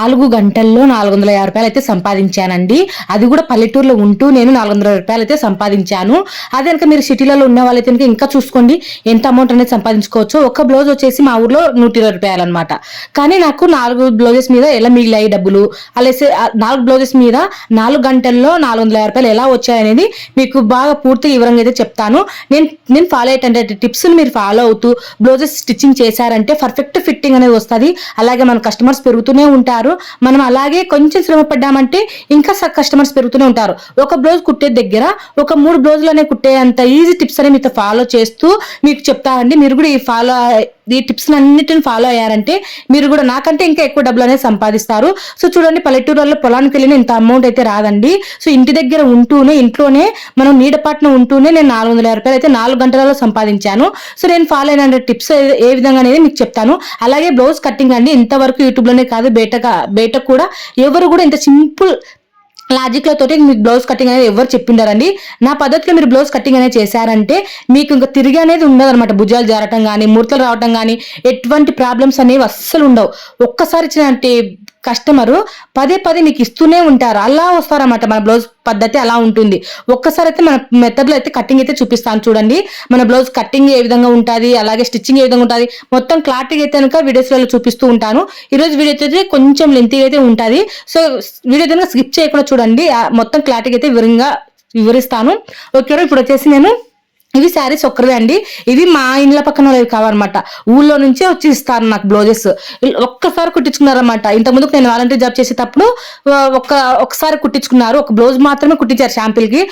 నాలుగు గంటల్లో నాలుగు వందల యాభై రూపాయలు అయితే సంపాదించానండి. అది కూడా పల్లెటూరులో ఉంటూ నేను నాలుగు వందల రూపాయలు అయితే సంపాదించాను. అదే కనుక మీరు సిటీలలో ఉన్న వాళ్ళైతే కనుక ఇంకా చూసుకోండి ఎంత అమౌంట్ అనేది సంపాదించుకోవచ్చు. ఒక బ్లౌజ్ వచ్చేసి మా ఊర్లో నూట ఇరవై రూపాయలు అనమాట కానీ నాకు నాలుగు బ్లౌజెస్ మీద ఎలా మిగిలాయి డబ్బులు? అలాగే నాలుగు బ్లౌజెస్ మీద నాలుగు గంటల్లో నాలుగు వందల యాభై రూపాయలు ఎలా వచ్చాయనేది మీకు బాగా పూర్తి వివరంగా అయితే చెప్తాను. నేను నేను ఫాలో అయ్యేటంటే టిప్స్ మీరు ఫాలో అవుతూ బ్లౌజెస్ స్టిచ్చింగ్ చేశారంటే పర్ఫెక్ట్ ఫిట్టింగ్ అనేది వస్తుంది. అలాగే మన కస్టమర్స్ పెరుగుతూనే ఉంటారు. మనం అలాగే కొంచెం శ్రమ పడ్డామంటే ఇంకా కస్టమర్స్ పెరుగుతూనే ఉంటారు. ఒక బ్లౌజ్ కుట్టే దగ్గర ఒక మూడు బ్లౌజులనే కుట్టే అంత ఈజీ టిప్స్ అని మీతో ఫాలో చేస్తూ మీకు చెప్తామండి మీరు కూడా ఈ ఫాలో ఈ టిప్స్ అన్నిటిని ఫాలో అయ్యారంటే మీరు కూడా నాకంటే ఇంకా ఎక్కువ డబ్బులు అనేది సంపాదిస్తారు. సో చూడండి పల్లెటూరులో పొలానికి వెళ్ళిన ఇంత అమౌంట్ అయితే రాదండి. సో ఇంటి దగ్గర ఉంటూనే ఇంట్లోనే మనం నీడపాట్న ఉంటూనే నేను నాలుగు వందల యాభై రూపాయలు అయితే నాలుగు గంటలలో సంపాదించాను. సో నేను ఫాలో అయిన టిప్స్ ఏ విధంగా అనేది మీకు చెప్తాను. అలాగే బ్లౌజ్ కటింగ్ అండి ఇంతవరకు యూట్యూబ్లోనే కాదు బయట బయట కూడా ఎవరు కూడా ఇంత సింపుల్ లాజిక్ తోటి మీకు బ్లౌజ్ కటింగ్ అనేది ఎవరు చెప్పిండారండి? నా పద్ధతిలో మీరు బ్లౌజ్ కటింగ్ అనేది చేశారంటే మీకు ఇంకా తిరిగి అనేది ఉండదు అనమాట భుజాలు జారటం కానీ ముడతలు రావటం కానీ ఎటువంటి ప్రాబ్లమ్స్ అనేవి అస్సలు ఉండవు. ఒక్కసారి ఇచ్చినట్టు కస్టమరు పదే పదే మీకు ఇస్తూనే ఉంటారు. అలా వస్తారన్నమాట మన బ్లౌజ్ పద్ధతి అలా ఉంటుంది. ఒక్కసారి అయితే మన మెథడ్లో అయితే కటింగ్ అయితే చూపిస్తాను చూడండి. మన బ్లౌజ్ కటింగ్ ఏ విధంగా ఉంటుంది అలాగే స్టిచ్చింగ్ ఏ విధంగా ఉంటుంది మొత్తం క్లారిటీ అయితే కనుక వీడియోస్లలో చూపిస్తూ ఉంటాను. ఈరోజు వీడియో అయితే కొంచెం లెంతీ అయితే ఉంటుంది. సో వీడియో కనుక స్కిప్ చేయకుండా చూడండి. మొత్తం క్లారిటీ అయితే వివరంగా వివరిస్తాను. ఓకే ఇప్పుడు వచ్చేసి నేను ఇవి శారీస్ ఒక్కరిదే అండి. ఇవి మా ఇండ్ల పక్కన వాళ్ళవి కావన్నమాట. ఊళ్ళో నుంచే వచ్చి ఇస్తారు నాకు బ్లౌజెస్. ఒక్కసారి కుట్టించుకున్నారనమాట ఇంతకుముందుకు నేను వాలంటీర్ జాబ్ చేసేటప్పుడు ఒక ఒక్క ఒకసారి కుట్టించుకున్నారు. ఒక బ్లౌజ్ మాత్రమే కుట్టించారు షాంపిల్కి.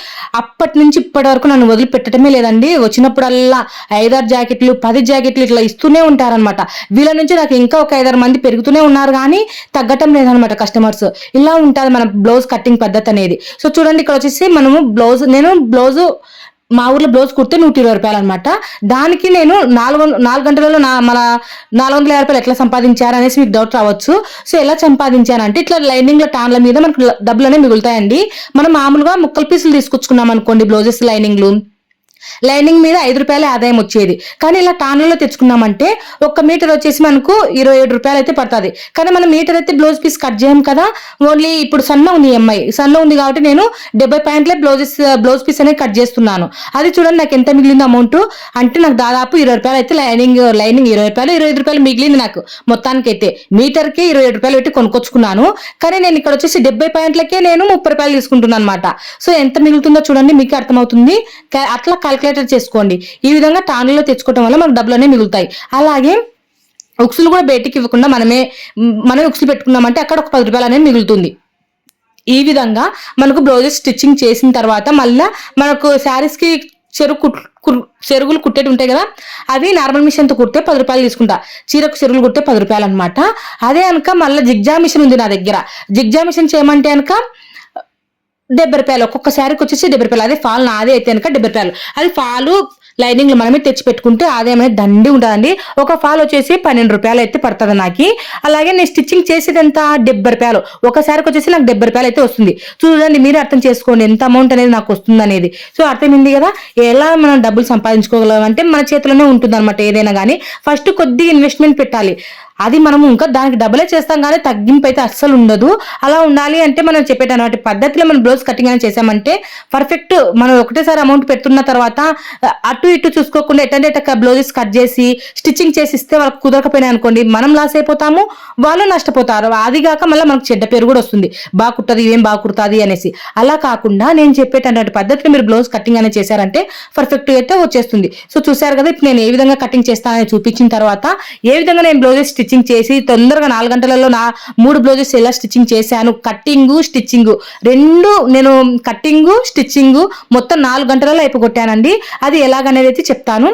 అప్పటి నుంచి ఇప్పటి వరకు నన్ను వదిలిపెట్టడమే లేదండి. వచ్చినప్పుడల్లా ఐదారు జాకెట్లు పది జాకెట్లు ఇట్లా ఇస్తూనే ఉంటారన్నమాట. వీళ్ళ నుంచి నాకు ఇంకా ఒక ఐదారు మంది పెరుగుతూనే ఉన్నారు కానీ తగ్గటం లేదనమాట కస్టమర్స్. ఇలా ఉంటుంది మన బ్లౌజ్ కటింగ్ పద్ధతి అనేది సో చూడండి ఇక్కడ వచ్చేసి మనము బ్లౌజ్ నేను బ్లౌజ్ మా ఊర్లో బ్లౌజ్ కుడితే నూట ఇరవై రూపాయలు అనమాట దానికి నేను నాలుగు నాలుగు గంటలలో నా మన నాలుగు వందల యాభై రూపాయలు ఎట్లా సంపాదించారు అనేసి మీకు డౌట్ రావచ్చు. సో ఎలా సంపాదించానంటే ఇట్లా లైనింగ్లో టాన్ల మీద మనకు డబ్బులు అనేవి మిగులుతాయండి. మనం మామూలుగా ముక్కల పీసులు తీసుకొచ్చుకున్నాం అనుకోండి బ్లౌజెస్ లైనింగ్లు లైనింగ్ మీద ఐదు రూపాయల ఆదాయం వచ్చేది. కానీ ఇలా టాన్లలో తెచ్చుకున్నామంటే ఒక మీటర్ వచ్చేసి మనకు ఇరవై ఏడు రూపాయలు అయితే పడుతుంది. కానీ మనం మీటర్ అయితే బ్లౌజ్ పీస్ కట్ చేయం కదా ఓన్లీ ఇప్పుడు సన్న ఉంది ఎంఐ సన్న ఉంది కాబట్టి నేను డెబ్బై పాయింట్లే బ్లౌజెస్ బ్లౌజ్ పీస్ అనేది కట్ చేస్తున్నాను. అది చూడండి నాకు ఎంత మిగిలింది అమౌంట్? అంటే నాకు దాదాపు ఇరవై రూపాయలు అయితే లైనింగ్ లైనింగ్ ఇరవై రూపాయలు ఇరవై ఐదు రూపాయలు మిగిలింది నాకు. మొత్తానికి అయితే మీటర్కి ఇరవై ఏడు రూపాయలు పెట్టి కొనుక్కొచ్చుకున్నాను. కానీ నేను ఇక్కడ వచ్చేసి డెబ్బై పాయింట్లకే నేను ముప్పై రూపాయలు తీసుకుంటున్నాను అనమాట సో ఎంత మిగులుతుందో చూడండి మీకు అర్థమవుతుంది. అట్లా క్యాలిక్యులేటర్ చేసుకోండి. ఈ విధంగా టాన్లో తెచ్చుకోవడం వల్ల మనకు డబ్బులు అనేవి మిగులుతాయి. అలాగే ఉక్సులు కూడా బయటికి ఇవ్వకుండా మనమే మనమే ఉక్సులు పెట్టుకున్నామంటే అక్కడ ఒక పది రూపాయలు అనేది మిగులుతుంది. ఈ విధంగా మనకు బ్లౌజెస్ స్టిచ్చింగ్ చేసిన తర్వాత మళ్ళా మనకు శారీస్కి చెరుకు కుట్- కుర్- చెరుగులు కుట్టేటి ఉంటాయి కదా అవి నార్మల్ మిషన్తో కుడితే పది రూపాయలు తీసుకుంటా. చీరకు చెరుగులు కుడితే పది రూపాయలు అనమాట అదే అనక మళ్ళీ జిగ్జా మిషన్ ఉంది నా దగ్గర. జిగ్జా మిషన్ చేయమంటే అనక డెబ్బై రూపాయలు. ఒక్కొక్క శారీకి వచ్చేసి డెబ్బై రూపాయలు. అదే ఫాల్ నాదే అయితే కనుక డెబ్బై రూపాయలు. అది ఫాలు లైనింగ్లు మనమే తెచ్చి పెట్టుకుంటే ఆదాయం అనేది దండి ఉంటుందండి. ఒక ఫాల్ వచ్చేసి పన్నెండు రూపాయలు అయితే పడుతుంది నాకు. అలాగే నేను స్టిచ్చింగ్ చేసేది ఎంత డెబ్బై రూపాయలు. ఒక శారీకి వచ్చేసి నాకు డెబ్బై రూపాయలు అయితే వస్తుంది. చూడండి మీరు అర్థం చేసుకోండి ఎంత అమౌంట్ అనేది నాకు వస్తుంది అనేది సో అర్థమైంది కదా? ఎలా మనం డబ్బులు సంపాదించుకోగలం అంటే మన చేతిలోనే ఉంటుంది అనమాట ఏదైనా కానీ ఫస్ట్ కొద్దిగా ఇన్వెస్ట్మెంట్ పెట్టాలి. అది మనము ఇంకా దానికి డబ్బులే చేస్తాం కానీ తగ్గింపు అయితే అస్సలు ఉండదు. అలా ఉండాలి అంటే మనం చెప్పేటటువంటి పద్ధతిలో మనం బ్లౌజ్ కటింగ్ అనేది చేసామంటే పర్ఫెక్ట్ మనం ఒకటేసారి అమౌంట్ పెడుతున్న తర్వాత అటు ఇటు చూసుకోకుండా ఎటంటే బ్లౌజెస్ కట్ చేసి స్టిచ్చింగ్ చేసి ఇస్తే వాళ్ళకి కుదరకపోయినా అనుకోండి మనం లాస్ అయిపోతాము వాళ్ళు నష్టపోతారు. అది కాక మళ్ళీ మనకు చెడ్డ పేరు కూడా వస్తుంది. బాగా ఏం బాగా కుడుతుంది అనేసి. అలా కాకుండా నేను చెప్పేటటువంటి పద్ధతిలో మీరు బ్లౌజ్ కటింగ్ అనేది చేశారంటే పర్ఫెక్ట్ అయితే వచ్చేస్తుంది. సో చూసారు కదా ఇప్పుడు నేను ఏ విధంగా కటింగ్ చేస్తానని చూపించిన తర్వాత ఏ విధంగా నేను బ్లౌజెస్ స్టిచ్చింగ్ చేసి తొందరగా నాలుగు గంటలలో నా మూడు బ్లౌజెస్ ఎలా స్టిచ్చింగ్ చేశాను. Cutting stitching. రెండు నేను కట్టింగు స్టిచ్చింగు మొత్తం నాలుగు గంటలలో అయిపోగొట్టానండి. అది ఎలాగనేది అయితే చెప్తాను.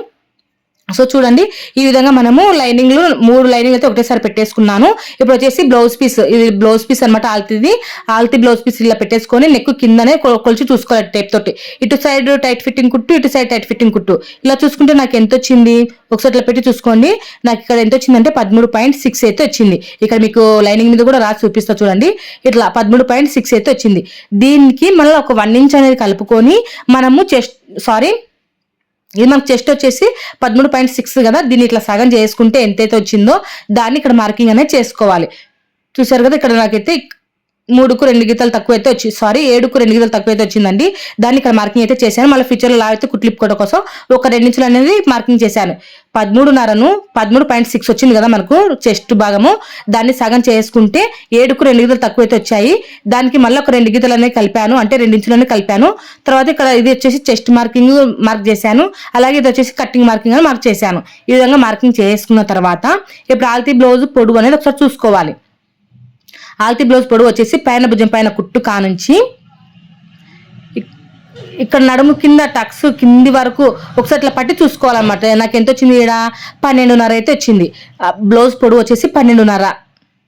సో చూడండి ఈ విధంగా మనము లైనింగ్లు మూడు లైనింగ్ అయితే ఒకటేసారి పెట్టేసుకున్నాను. ఇప్పుడు వచ్చేసి బ్లౌజ్ పీస్ ఇది బ్లౌజ్ పీస్ అనమాట ఆల్తీది. ఆల్తీ బ్లౌజ్ పీస్ ఇలా పెట్టేసుకొని నెక్ కిందనే కొలిచి చూసుకోవాలి టైప్ తోటి. ఇటు సైడ్ టైట్ ఫిట్టింగ్ కుట్టు ఇటు సైడ్ టైట్ ఫిట్టింగ్ కుట్టు. ఇలా చూసుకుంటే నాకు ఎంత వచ్చింది? ఒకసారి ఇట్లా పెట్టి చూసుకోండి. నాకు ఇక్కడ ఎంత వచ్చిందంటే పదమూడు పాయింట్ సిక్స్ అయితే వచ్చింది. ఇక్కడ మీకు లైనింగ్ మీద కూడా రాసి చూపిస్తా చూడండి. ఇట్లా పదమూడు పాయింట్ సిక్స్ అయితే వచ్చింది. దీనికి మళ్ళీ ఒక వన్ ఇంచ్ అనేది కలుపుకొని మనము చెస్ట్ సారీ ఇది మనకు చెస్ట్ వచ్చేసి పదమూడు పాయింట్ సిక్స్ కదా దీన్ని ఇట్లా సగం చేసుకుంటే ఎంతైతే వచ్చిందో దాన్ని ఇక్కడ మార్కింగ్ అనేది చేసుకోవాలి. చూసారు కదా ఇక్కడ నాకైతే మూడుకు రెండు గీతలు తక్కువ అయితే వచ్చి సారీ ఏడుకు రెండు గీతలు తక్కువ అయితే వచ్చిందండి. దాన్ని ఇక్కడ మార్కింగ్ అయితే చేశాను. మళ్ళీ ఫ్యూచర్లో లా అయితే కుట్లిప్పుకోవడం కోసం ఒక రెండించులు అనేది మార్కింగ్ చేశాను. పదమూడున్నరను పదమూడు పాయింట్ సిక్స్ వచ్చింది కదా మనకు చెస్ట్ భాగము. దాన్ని సగం చేసుకుంటే ఏడుకు రెండు గీతలు తక్కువ అయితే వచ్చాయి. దానికి మళ్ళీ ఒక రెండు గీతలు అనేవి కలిపాను అంటే రెండించులు కలిపాను. తర్వాత ఇక్కడ ఇది వచ్చేసి చెస్ట్ మార్కింగ్ మార్క్ చేశాను. అలాగే ఇది వచ్చేసి కట్టింగ్ మార్కింగ్ అని మార్క్ చేశాను. ఈ విధంగా మార్కింగ్ చేసుకున్న తర్వాత ఇప్పుడు ఆల్తీ బ్లౌజ్ పొడుగు అనేది ఒకసారి చూసుకోవాలి. ఆల్తీ బ్లౌజ్ పొడవు వచ్చేసి పైన భుజం పైన కుట్టు కానుంచి ఇక్కడ నడుము కింద టక్స్ కింది వరకు ఒకసారి ఇట్లా పట్టి చూసుకోవాలన్నమాట. నాకు ఎంత వచ్చింది ఈడ? పన్నెండున్నర అయితే వచ్చింది. బ్లౌజ్ పొడవు వచ్చేసి పన్నెండున్నర.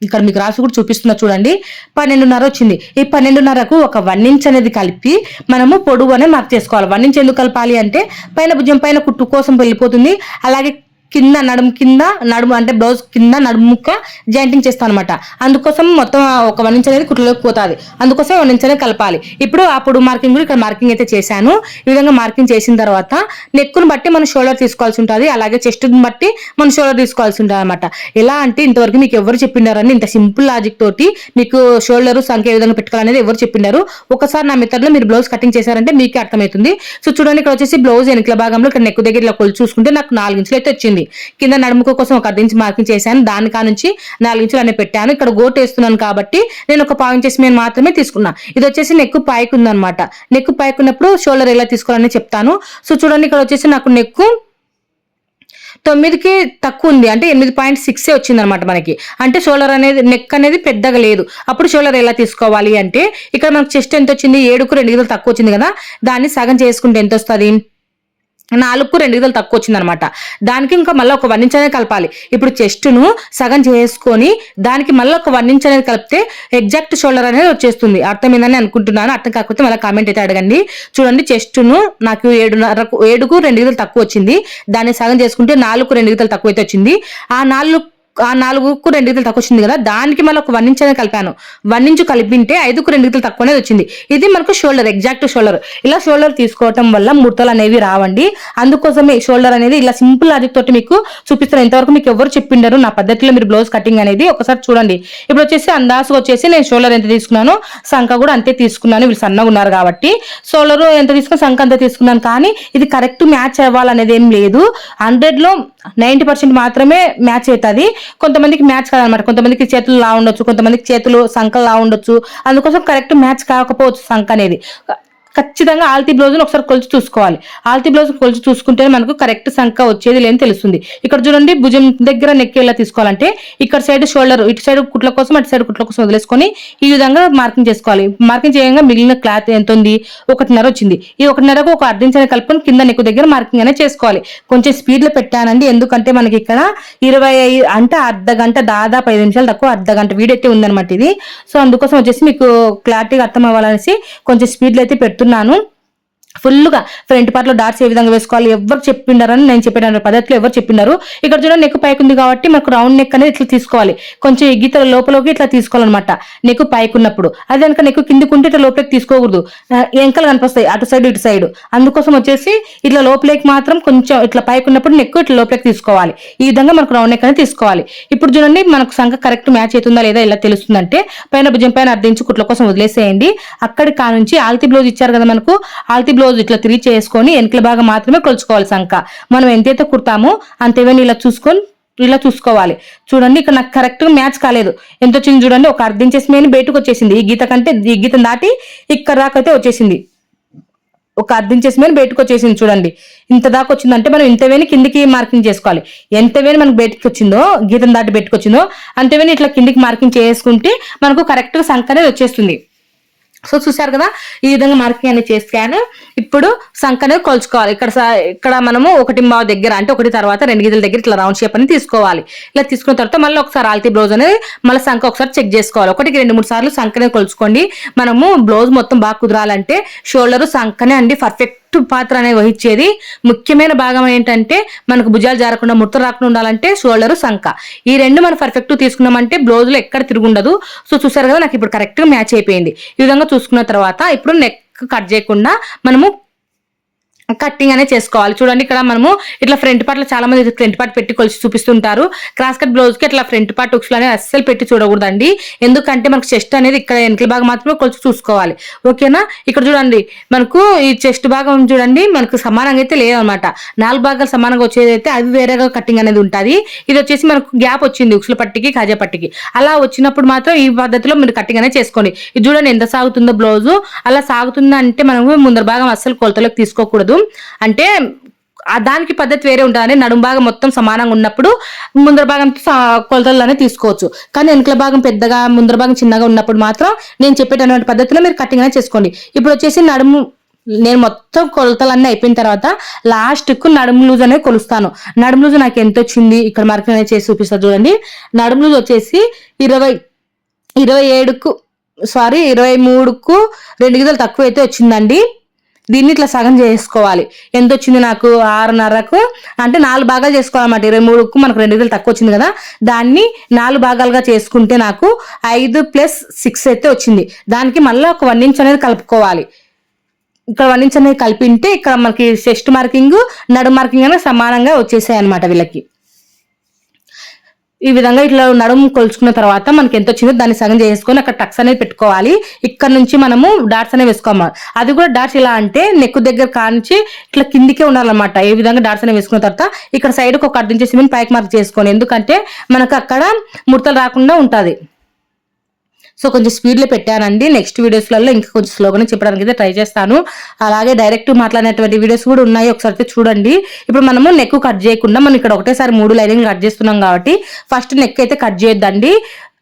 ఇక్కడ మీకు రాసి కూడా చూపిస్తున్నా చూడండి. పన్నెండున్నర వచ్చింది. ఈ పన్నెండున్నరకు ఒక వన్ ఇంచ్ అనేది కలిపి మనము పొడుగు అనేది మార్క్ చేసుకోవాలి. వన్ ఇంచ్ ఎందుకు కలపాలి అంటే పైన భుజం పైన కుట్టు కోసం వెళ్ళిపోతుంది. అలాగే కింద నడుము కింద నడుము అంటే బ్లౌజ్ కింద నడుము ముక్క జాయింటింగ్ చేస్తాను అనమాట అందుకోసం మొత్తం ఒక వన్ ఇంచ్ అనేది కుట్లలోకి పోతుంది. అందుకోసం వన్ ఇంచ్ అనేది కలపాలి. ఇప్పుడు అప్పుడు మార్కింగ్ కూడా ఇక్కడ మార్కింగ్ అయితే చేశాను. ఈ విధంగా మార్కింగ్ చేసిన తర్వాత నెక్కును బట్టి మనం షోల్డర్ తీసుకోవాల్సి ఉంటుంది. అలాగే చెస్ట్ బట్టి మనం షోల్డర్ తీసుకోవాల్సి ఉంటుంది అనమాట ఎలా అంటే ఇంతవరకు మీకు ఎవరు చెప్పిండారని ఇంత సింపుల్ లాజిక్ తోటి మీకు షోల్డర్ సంఖ్య ఏ విధంగా పెట్టుకోవాలనేది ఎవరు చెప్పిండారు ఒకసారి నా మెథడ్లో మీరు బ్లౌజ్ కటింగ్ చేశారంటే మీకే అర్థమవుతుంది. సో చూడండి ఇక్కడ వచ్చేసి బ్లౌజ్ వెనుకల భాగంలో ఇక్కడ నెక్ దగ్గర ఇలా కొలు చూసుకుంటే నాకు నాలుగు ఇంచులు అయితే వచ్చింది. కింద నడుముక కోసం ఒక అర్ధించి మార్కింగ్ చేశాను. దాని కా నుంచి నాలుగు ఇంచులు అనే పెట్టాను. ఇక్కడ గోట్ వేస్తున్నాను కాబట్టి నేను ఒక పావు ఇంచెస్ మీద మాత్రమే తీసుకున్నా. ఇది వచ్చేసి నెక్ పైకి ఉందనమాట నెక్ పైకి ఉన్నప్పుడు షోల్డర్ ఎలా తీసుకోవాలని చెప్తాను. సో చూడండి ఇక్కడ వచ్చేసి నాకు నెక్కు తొమ్మిదికి తక్కువ ఉంది. అంటే ఎనిమిది పాయింట్ సిక్స్ వచ్చింది అనమాట మనకి. అంటే షోల్డర్ అనేది నెక్ అనేది పెద్దగా లేదు. అప్పుడు షోల్డర్ ఎలా తీసుకోవాలి అంటే ఇక్కడ మనకు చెస్ట్ ఎంత వచ్చింది? ఏడుకు రెండు గీతలు తక్కువ వచ్చింది కదా. దాన్ని సగం చేసుకుంటే ఎంత వస్తుంది? నాలుగుకు రెండు గీతలు తక్కువ వచ్చిందనమాట దానికి ఇంకా మళ్ళీ ఒక వన్ ఇంచ్ అనేది కలపాలి. ఇప్పుడు చెస్ట్ను సగం చేసుకొని దానికి మళ్ళీ ఒక వన్ ఇంచ్ అనేది కలిపితే ఎగ్జాక్ట్ షోల్డర్ అనేది వచ్చేస్తుంది. అర్థమైందని అనుకుంటున్నాను. అర్థం కాకపోతే మళ్ళీ కామెంట్ అయితే అడగండి. చూడండి చెస్ట్ను నాకు ఏడున్నరకు ఏడుకు రెండు గీతలు తక్కువ వచ్చింది దాన్ని సగం చేసుకుంటే నాలుగు రెండు గీతలు తక్కువ అయితే వచ్చింది. ఆ నాలుగు ఆ నాలుగుకు రెండు గీతలు తక్కువ వచ్చింది కదా దానికి మళ్ళీ ఒక వన్ ఇంచ్ అనేది కలిపాను. వన్ ఇంచ్ కలిపింటే ఐదుకు రెండు గీతలు తక్కువ అనేది వచ్చింది. ఇది మనకు షోల్డర్ ఎగ్జాక్ట్ షోల్డర్. ఇలా షోల్డర్ తీసుకోవటం వల్ల ముడతలు అనేవి రావండి. అందుకోసమే షోల్డర్ అనేది ఇలా సింపుల్ లాజిక్ తోటి మీకు చూపిస్తాను ఇంతవరకు మీకు ఎవరు చెప్పిండరు నా పద్ధతిలో మీరు బ్లౌజ్ కటింగ్ అనేది ఒకసారి చూడండి. ఇప్పుడు వచ్చేసి అందాసు వచ్చేసి నేను షోల్డర్ ఎంత తీసుకున్నాను సంఖ కూడా అంతే తీసుకున్నాను. వీళ్ళు సన్నగా ఉన్నారు కాబట్టి. షోల్డర్ ఎంత తీసుకున్నా సంఖ అంతే తీసుకున్నాను. కానీ ఇది కరెక్ట్ మ్యాచ్ అవ్వాలనేది ఏం లేదు. హండ్రెడ్లో నైంటీ పర్సెంట్ మాత్రమే మ్యాచ్ అవుతుంది. కొంతమందికి మ్యాచ్ కాదనమాట. కొంతమందికి చేతులు లా ఉండొచ్చు కొంతమందికి చేతులు సంఖ లా ఉండొచ్చు. అందుకోసం కరెక్ట్ మ్యాచ్ కాకపోవచ్చు సంఖ అనేది. ఖచ్చితంగా ఆల్తీ బ్లౌజ్ని ఒకసారి కొలిచి చూసుకోవాలి. ఆల్తీ బ్లౌజ్ కొలిచి చూసుకుంటే మనకు కరెక్ట్ సంఖ వచ్చేది లేని తెలుస్తుంది. ఇక్కడ చూడండి భుజం దగ్గర నెక్ ఎలా తీసుకోవాలంటే ఇక్కడ సైడ్ షోల్డర్ ఇటు సైడ్ కుట్ల కోసం అటు సైడ్ కుట్ల కోసం వదిలేసుకొని ఈ విధంగా మార్కింగ్ చేసుకోవాలి. మార్కింగ్ చేయగా మిగిలిన క్లాత్ ఎంత ఉంది? ఒకటిన్నర వచ్చింది. ఈ ఒకటిన్నరకు ఒక అర్ధించిన కలుపుకొని కింద నెక్ దగ్గర మార్కింగ్ అనేది చేసుకోవాలి. కొంచెం స్పీడ్లో పెట్టానండి. ఎందుకంటే మనకి ఇక్కడ ఇరవై అంటే అర్ధ గంట దాదాపు ఐదు నిమిషాలు తక్కువ అర్ధ గంట వీడియో అయితే ఉందన్నమాట ఇది. సో అందుకోసం వచ్చేసి మీకు క్లారిటీగా అర్థం అవ్వాలనేసి కొంచెం స్పీడ్లో అయితే పెట్టు పెడుతున్నాను ఫుల్గా ఫ్రంట్ పార్ట్లో డాట్స్ ఏ విధంగా వేసుకోవాలి ఎవరు చెప్పిండారని నేను చెప్పిన పద్ధతిలో ఎవరు చెప్పినారు ఇక్కడ చూడండి నెక్ పైకి ఉంది కాబట్టి మనకు రౌండ్ నెక్ అనేది ఇట్లా తీసుకోవాలి. కొంచెం ఈ గీతల లోపలికి ఇట్లా తీసుకోవాలన్నమాట. నెక్ పైకి ఉన్నప్పుడు. అదే కనుక నెక్ కిందికి ఉంటే ఇట్లా లోపలికి తీసుకోకూడదు. ఎంకలు కనిపిస్తాయి అటు సైడ్ ఇటు సైడ్ అందుకోసం వచ్చేసి ఇట్లా లోపలికి మాత్రం కొంచెం ఇట్లా పైకి ఉన్నప్పుడు నెక్ ఇట్లా లోపలికి తీసుకోవాలి. ఈ విధంగా మనకు రౌండ్ నెక్ అనేది తీసుకోవాలి. ఇప్పుడు చూడండి మనకు సంఖ కరెక్ట్ మ్యాచ్ అవుతుందా లేదా ఇలా తెలుస్తుందంటే పైన భుజం పైన అర్ధించి కుట్ల కోసం వదిలేసేయండి. అక్కడి కానుంచి ఆల్తీ బ్లౌజ్ ఇచ్చారు కదా మనకు ఆల్తీ బ్లౌజ్ ఇట్లా తిరిగి చేసుకొని వెనకల భాగం మాత్రమే కొలుచుకోవాలి సంక మనం ఎంతైతే కుడతామో అంతేమని ఇలా చూసుకొని ఇలా చూసుకోవాలి. చూడండి ఇక్కడ నాకు కరెక్ట్గా మ్యాచ్ కాలేదు. ఎంత వచ్చింది చూడండి ఒక అర్ధ ఇంచెస్ మీద బయటకు వచ్చేసింది. ఈ గీత కంటే ఈ గీతం దాటి ఇక్కడ దాకా అయితే వచ్చేసింది. ఒక అర్థం చేసి మీద బయటకు వచ్చేసింది చూడండి. ఇంత దాకా వచ్చిందంటే మనం ఇంత వేని కిందికి మార్కింగ్ చేసుకోవాలి. ఎంత వేని మనకు బయటకు వచ్చిందో గీతం దాటి బయటకు వచ్చిందో అంతవేని ఇట్లా కిందికి మార్కింగ్ చేసుకుంటే మనకు కరెక్ట్గా అనేది వచ్చేస్తుంది. సో చూసారు కదా ఈ విధంగా మార్కింగ్ అనేది చేసాను ఇప్పుడు సంఖ అనేది కొలుచుకోవాలి. ఇక్కడ స- ఇక్కడ మనము ఒకటి మా దగ్గర అంటే ఒకటి తర్వాత రెండు గీతల దగ్గర ఇట్లా రౌండ్ షేప్ అని తీసుకోవాలి. ఇలా తీసుకున్న తర్వాత మళ్ళీ ఒకసారి ఆల్తీ బ్లౌజ్ అనేది మళ్ళీ సంఖ ఒకసారి చెక్ చేసుకోవాలి. ఒకటికి రెండు మూడు సార్లు సంఖ అనేది కొలుచుకోండి. మనము బ్లౌజ్ మొత్తం బాగా కుదరాలంటే షోల్డర్ సంఖనే అండి పర్ఫెక్ట్ పాత్ర అనేది వహించేది. ముఖ్యమైన భాగం ఏంటంటే మనకు భుజాలు జారకుండా ముడత రాకుండా ఉండాలంటే షోల్డర్ సంఖ. ఈ రెండు మనం పర్ఫెక్ట్ తీసుకున్నామంటే బ్లౌజ్లో ఎక్కడ తిరుగుండదు సో చూసారు కదా నాకు ఇప్పుడు కరెక్ట్గా మ్యాచ్ అయిపోయింది. ఈ విధంగా చూసుకున్న తర్వాత ఇప్పుడు నెక్ కట్ చేయకుండా మనము కట్టింగ్ అనేది చేసుకోవాలి. చూడండి ఇక్కడ మనము ఇట్లా ఫ్రంట్ పార్ట్లో చాలా మంది ఫ్రంట్ పార్ట్ పెట్టి కొలిచి చూపిస్తుంటారు. క్రాస్ కట్ బ్లౌజ్కి ఇట్లా ఫ్రంట్ పార్ట్ ఉక్స్లు అనేది అస్సలు పెట్టి చూడకూడదండి. ఎందుకంటే మనకు చెస్ట్ అనేది ఇక్కడ వెనకల భాగం మాత్రమే కొలిచి చూసుకోవాలి. ఓకేనా? ఇక్కడ చూడండి మనకు ఈ చెస్ట్ భాగం చూడండి మనకు సమానంగా అయితే లేదనమాట. నాలుగు భాగాలు సమానంగా వచ్చేది అయితే అవి వేరేగా కట్టింగ్ అనేది ఉంటుంది. ఇది వచ్చేసి మనకు గ్యాప్ వచ్చింది ఉక్సుల పట్టికి కాజా పట్టికి. అలా వచ్చినప్పుడు మాత్రం ఈ పద్ధతిలో మీరు కట్టింగ్ అనేది చేసుకోండి. ఇది చూడండి ఎంత సాగుతుందో బ్లౌజ్ అలా సాగుతుందంటే మనము ముందర భాగం అస్సలు కొలతలోకి తీసుకోకూడదు. అంటే దానికి పద్ధతి వేరే ఉంటుంది నడుం భాగం మొత్తం సమానంగా ఉన్నప్పుడు ముందర భాగం కొలతల్లోనే తీసుకోవచ్చు. కానీ వెనుకల భాగం పెద్దగా ముందర భాగం చిన్నగా ఉన్నప్పుడు మాత్రం నేను చెప్పేటటువంటి పద్ధతిలో మీరు కటింగ్ అనేది చేసుకోండి. ఇప్పుడు వచ్చేసి నడుము నేను మొత్తం కొలతలన్నీ అయిపోయిన తర్వాత లాస్ట్కు నడుము లూజ్ అనేది కొలుస్తాను. నడుము లూజ్ నాకు ఎంత వచ్చింది? ఇక్కడ మార్కింగ్ అనేది చేసి చూపిస్తా చూడండి. నడుము లూజ్ వచ్చేసి ఇరవై ఇరవై ఏడుకు సారీ ఇరవై మూడుకు రెండు గిదలు తక్కువ అయితే వచ్చిందండి. దీన్ని ఇట్లా సగం చేసుకోవాలి. ఎంత వచ్చింది నాకు? ఆరున్నరకు. అంటే నాలుగు భాగాలు చేసుకోవాలన్నమాట. ఇరవై మూడుకు మనకు రెండు వేలు తక్కువ వచ్చింది కదా. దాన్ని నాలుగు భాగాలుగా చేసుకుంటే నాకు ఐదు ప్లస్ సిక్స్ అయితే వచ్చింది. దానికి మళ్ళీ ఒక వన్ ఇంచ్ అనేది కలుపుకోవాలి. ఇక్కడ వన్ ఇంచ్ అనేది కలిపింటే ఇక్కడ మనకి చెస్ట్ మార్కింగ్ నడు మార్కింగ్ అనేది సమానంగా వచ్చేసాయి అనమాట వీళ్ళకి. ఈ విధంగా ఇట్లా నడుము కొలుచుకున్న తర్వాత మనకి ఎంత వచ్చిందో దాన్ని సగం చేసుకొని అక్కడ టక్స్ అనేది పెట్టుకోవాలి. ఇక్కడ నుంచి మనము డాట్స్ అనేవి వేసుకోవాలి. అది కూడా డాట్స్ ఇలా అంటే నెక్ దగ్గర కానించి ఇట్లా కిందికే ఉండాలన్నమాట. ఏ విధంగా డాట్స్ అనేవి వేసుకున్న తర్వాత ఇక్కడ సైడ్ ఒక అర్థం చేసి పైకి మార్క్ చేసుకోండి ఎందుకంటే మనకు అక్కడ ముడతలు రాకుండా ఉంటుంది. సో కొంచెం స్పీడ్లో పెట్టానండి. నెక్స్ట్ వీడియోస్లలో ఇంకా కొంచెం స్లోగానే చెప్పడానికి అయితే ట్రై చేస్తాను. అలాగే డైరెక్ట్ మాట్లాడినటువంటి వీడియోస్ కూడా ఉన్నాయి. ఒకసారి అయితే చూడండి. ఇప్పుడు మనము నెక్ కట్ చేయకుండా మనం ఇక్కడ ఒకటేసారి మూడు లైనింగ్ కట్ చేస్తున్నాం కాబట్టి ఫస్ట్ నెక్ అయితే కట్ చేయొద్దండి.